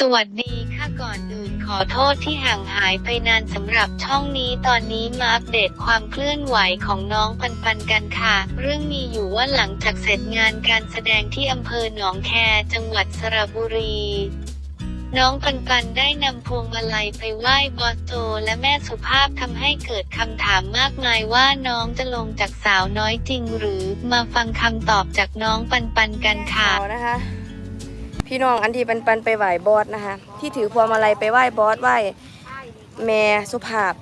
สวัสดีค่ะก่อนอื่นขอโทษที่ห่างหายไปนานสำหรับช่องนี้ตอนนี้มาอัปเดตความเคลื่อนไหวของน้องปันปันกันค่ะ เรื่องมีอยู่ว่าหลังจากเสร็จงานการแสดงที่อำเภอหนองแคจังหวัดสระบุรีน้องปันปันได้นำพวงมาลัยไปไหว้บอสโจและแม่สุภาพทำให้เกิดคำถามมากมายว่าน้องจะลงจากสาวน้อยจริงหรือมาฟังคำตอบจากน้องปันปันกันค่ะเอานะคะ พี่น้องอันที่ปันปันไปไหว้บอสนะคะ ที่ถือพวงมาลัยไปไหว้บอสไหว้แม่สุภาพ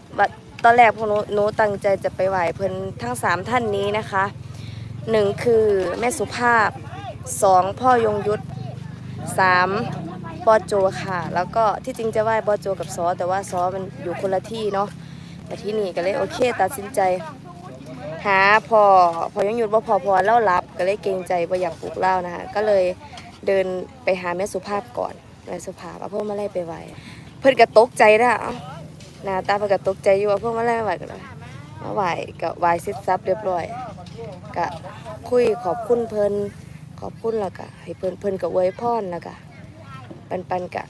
ตอนแรกพวกหนูตั้งใจจะไปไหว้เพิ่นทั้งสามท่านนี้นะคะหนึ่งคือแม่สุภาพสองพ่อยงยุทธสามบอสโจค่ะ แล้วก็ที่จริงจะไหว้บอสโจกับซอ แต่ว่าซอมันอยู่คนละที่เนาะแต่ที่นี่ก็เลยโอเคตัดสินใจ หาพอพอยังหยุดว่าพอพอเล่ารับก็เลยเกรงใจว่าอยากปลุกเล่านะคะก็เลย เดินไปหาแม่สุภาพก่อนแม่สุภาพเอาพวกมาไล่ไปไหวเพิ่อนก็ตกใจนะเอ้าหน้าตาเพิ่อนก็ตกใจอยู่ว่าพวกมาไล่มาไหวกันเลยมาไหวก็ไหวเสร็จสับเรียบร้อยก็คุยขอบคุณเพิ่นขอบคุณแล้วก็ให้เพิ่นเพิ่นก็อวยพรแล้วก็ปันปันก็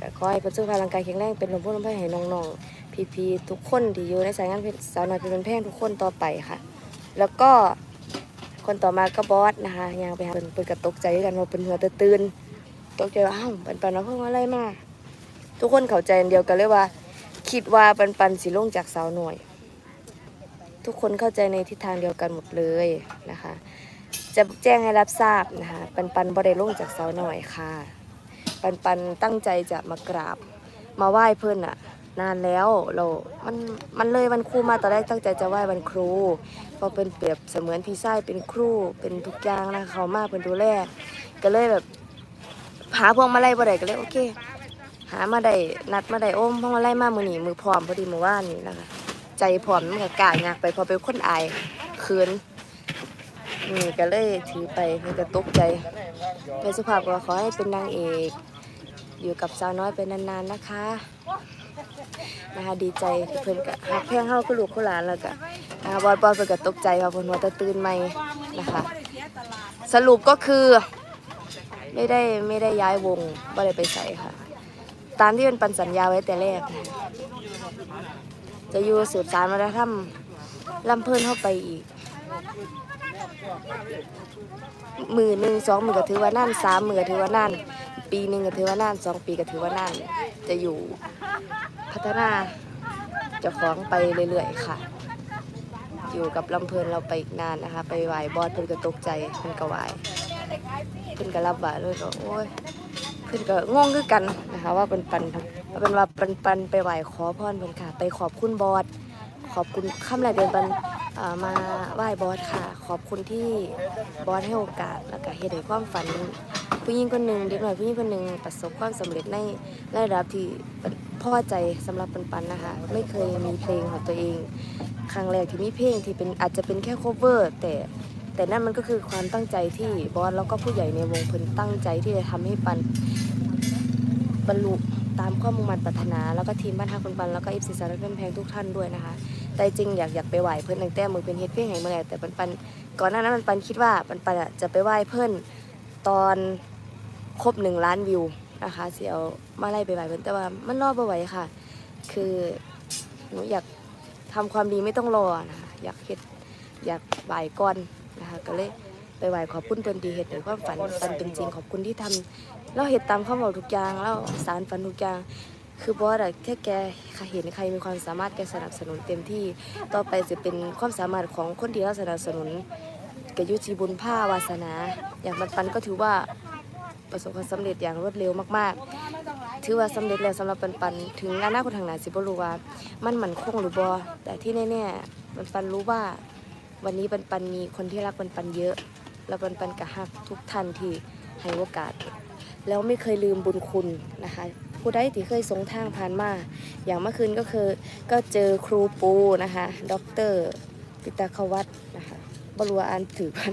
ก็ขอให้เพิ่นสุขภาพร่างกายแข็งแรงเป็นลมพุ่ลมไผ่ให้น้องๆพี่ๆทุกคนที่อยู่ในสายงานสาวน้อยเพชรเป็นแพงทุกคนต่อไปค่ะ แล้วก็ คนต่อมาก็บอสนะคะยังไปหาเปินเปินกระตกใจกันว่าเป็นหัวตะตื่นตกใจว่าอ้าวปันปันเอาเพิ่งอะไรมาทุกคนเข้าใจเดียวกันเลยว่า คิดว่าปันปันสิลงจากสาวหน่อยทุกคนเข้าใจในทิศทางเดียวกันหมดเลยนะคะ จะแจ้งให้รับทราบนะคะปันปันบ่ได้ลงจากสาวหน่อยค่ะ ปันปันตั้งใจจะมากราบมาไหว้เพื่อนอะ นานแล้วเรา มัน มันเลยวันครูมาตอนแรกตั้งใจจะไหว้วันครูเพอเป็นเปรียบเสมือนพี่ชายเป็นครูเป็นทุกอย่างนะคะเขามาเป็นดูแลก็เลยแบบหาพวงมาลัยบ่ได้ก็เลยโอเค หามาได้นัดมาได้โอ้มพวงมาลัยมามือหนีมือพร้อมพอดีมือว่านนี่นะคะใจพร้อมมันก็กล้ายากไปพอเป็นคนอายเขินนี่ก็เลยถือไปมันก็ตกใจแม่สุภาพก็ขอให้เป็นนางเอก อยู่กับสาวน้อยไปนานๆนะคะ นะคะดีใจที่เพิ่นก็ฮักแพงเฮาก็ลูกก็หลานแล้วก็นะคะบอยบอยเพิ่นก็ตกใจว่าเพิ่นว่าจะตื่นใหม่นะคะสรุปก็คือไม่ได้ไม่ได้ย้ายวงบ่ได้ไปใส่ค่ะ ตามที่เป็นปันสัญญาไว้แต่แรก จะอยู่สืบสานวัฒนธรรมลำเพิ่นเข้าไปอีกมือหนึ่งสองมือก็ถือว่านั่นสามมือก็ถือว่านั่นปีหนึ่งก็ถือว่านั่นสองปีก็ถือว่านั่นจะอยู่ พัฒนาเจ้าของไปเรื่อยๆ ค่ะ อยู่กับลำเพลินเราไปอีกนานนะคะ ไปไหวบอสเพิ่นก็ตกใจเพิ่นก็ไหวเพิ่นก็รับไหวเลยก็โอ้ยเพิ่นก็งงคือกันนะคะ ว่าเป็นปันว่าเป็นว่าปันปันไปไหวขอพรเพิ่นค่ะ ไปขอบคุณบอสขอบคุณคำแรกเดินปันเอ่อมาไหว้บอสค่ะ ขอบคุณที่บอสให้โอกาสแล้วก็เฮ็ดให้ความฝันผู้หญิงคนหนึ่งเด็กหน่อยผู้หญิงคนหนึ่งประสบความสำเร็จในระดับที่ พอใจสำหรับปันปันนะคะ ไม่เคยมีเพลงของตัวเอง ครั้งแรกที่มีเพลงที่เป็นอาจจะเป็นแค่ cover แต่แต่นั่นมันก็คือความตั้งใจที่บอสแล้วก็ผู้ใหญ่ในวงเพิ่นตั้งใจที่จะทำให้ปันบรรลุตามข้อมุ่งมั่นปรารถนา แล้วก็ทีมบ้านทักคนปันแล้วก็อีฟซีสารเพื่อนแพงทุกท่านด้วยนะคะ แต่จริงอยากอยากไปไหว้เพิ่นตั้งแต่มือเป็นเฮ็ดเพลงให้เมื่อไหร่แต่ปันปันก่อนหน้านั้นปันปันคิดว่าปันปันจะไปไหว้เพิ่นตอนครบหนึ่งล้านวิวนะคะเสียว มาไล่ไปไหว้เพิ่นแต่ว่ามันรอบ่ไหวค่ะ คือหนูอยากทำความดีไม่ต้องรอนะคะอยากเฮ็ดอยากไหว้ก่อนนะคะก็เลยไปไหว้ขอบคุณเพิ่นที่เฮ็ดให้ความฝันปันเป็นจริงขอบคุณที่ทำเราเฮ็ดตามความเว้าทุกอย่างแล้วสารฝันทุกอย่างคือบอสอะแค่แกเห็นใครมีความสามารถแกสนับสนุนเต็มที่ต่อไปจะเป็นความสามารถของคนที่เราสนับสนุนแกยุชีบุญผ้าวาสนา อย่างปันปันก็ถือว่าประสบความสำเร็จอย่างรวดเร็วมากๆ ถือว่าสำเร็จแล้วสำหรับปันปันถึงอนาคตทางหน้าสิบ่รู้ว่า มันมั่นคงหรือบ่แต่ที่แน่ๆปันปันรู้ว่า วันนี้ปันปันมีคนที่รักปันปันเยอะ แล้วปันปันก็ฮักทุกท่านที่ให้โอกาส แล้วไม่เคยลืมบุญคุณนะคะผู้ใดที่เคยสงทางผ่านมา อย่างเมื่อคืนก็คือก็เจอครูปูนะคะดอกเตอรปิตาควัตนะคะบรัวอ่านถือพัน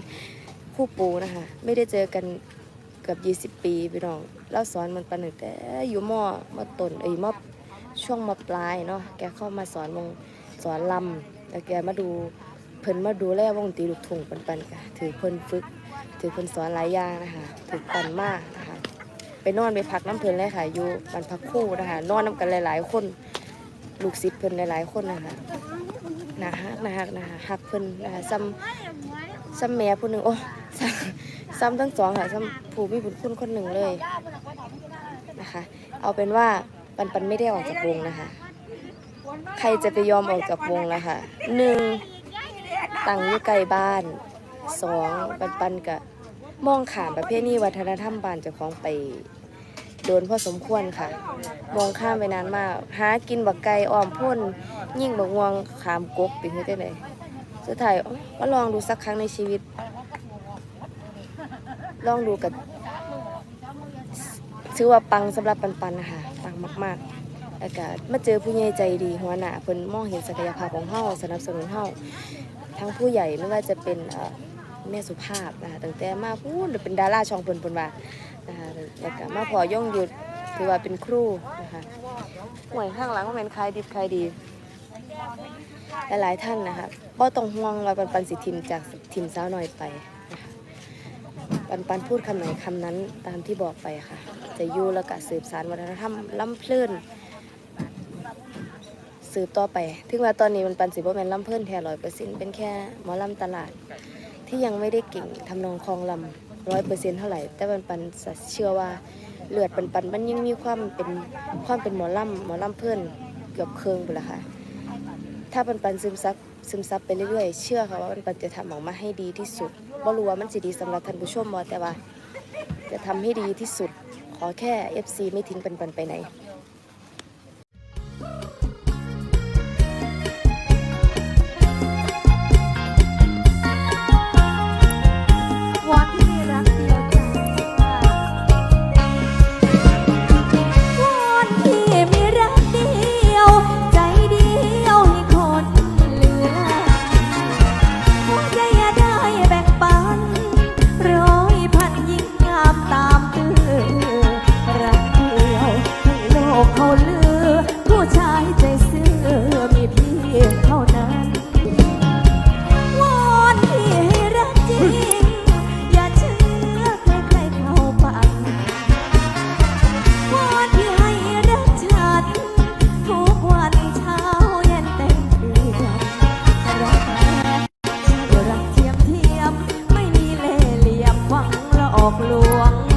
ครูปูนะคะ ไม่ได้เจอกัน เกือบ 20 ปีพี่น้องเราสอนมันปันตั้งแต่อยู่มอมอต้นเอ้มอช่วงมอปลายเนาะแกเข้ามาสอนวงสอนลำแล้วแกมาดูเพิ่นมาดูแลวงตีลูกทุ่งปันปันๆค่ะถือเพิ่นฝึก ถือเพิ่นสอนหลายอย่างนะคะถือปันมากนะคะไปนอนไปพักน้ำเพลินเลยค่ะอยู่บ้านพักคู่นะคะนอนน้ำกันหลาย ๆ คนลูกศิษย์เพิ่นหลาย ๆ คนนะคะนะฮักนะฮักนะคะฮักเพิ่นนะคะซ้ำซ้ำแม่ผู้หนึ่งโอ้ ซ้ำทั้งสองค่ะซ้ำผู้มีบุญคุณคนหนึ่งเลยนะคะ เอาเป็นว่าปันปันไม่ได้ออกจากวงนะคะ ใครจะไปยอมออกจากวงล่ะค่ะหนึ่งตังอยู่ไกลบ้านสองปันปันกะมองขามประเภทนี้วัฒนธรรมบ้านเจ้าของไปโดนพอสมควรค่ะ มองข้ามไปนานมาก หากินบักไก่อ้อมพ่น ยิ่งบักงวงขามกกเป็นเฮ็ดได้เลยสุดท้ายเอ้ามาลองดูสักครั้งในชีวิต ลองดูกับชื่อว่าปังสำหรับปันปันนะคะปังมากๆแล้วก็มาเจอผู้ใหญ่ใจดีหัวหน้าเพิ่นมองเห็นศักยภาพของเฮาสนับสนุนเฮาทั้งผู้ใหญ่ไม่ว่าจะเป็นเอ่อแม่สุภาพนะคะตั้งแต่มาพูดเป็นดาราช่องเพิ่นเพิ่นว่านะคะแล้วก็มาพอย่องหยุดถือว่าเป็นครูนะคะห่วยข้างหลังก็เป็นใครดิบใครดีหลายๆท่านนะคะก็ต้องห่วงว่าปันปันสิทิมจากทีมสาวหน่อยไปนะคะ ปันปันพูดคำไหนคำนั้นตามที่บอกไปค่ะ จะยู่แล้วก็สืบสารวัฒนธรรมล้ำเพลินสืบต่อไป ถึงว่าตอนนี้มันปันสิบ่แมนล้ำเพลินแท้ร้อยเปอร์เซ็นต์เป็นแค่หมอลำตลาด ที่ยังไม่ได้เก่งทำนองคลองลำร้อยเปอร์เซ็นต์เท่าไหร่ แต่ปันปันเชื่อว่าเลือดปันปันมันยังมีความเป็นความเป็นหมอลำหมอลำเพื่อนเกือบเคืองไปละค่ะ ถ้าปันปันซึมซับ ซึมซับไปเรื่อยๆ เชื่อค่ะว่ามันปันจะทำออกมาให้ดีที่สุดบ่รู้ว่ามันสิดีสำหรับท่านผู้ชมบ่แต่ว่า จะทำให้ดีที่สุด ขอแค่ FC ไม่ทิ้งปันปันไปไหน อกลวง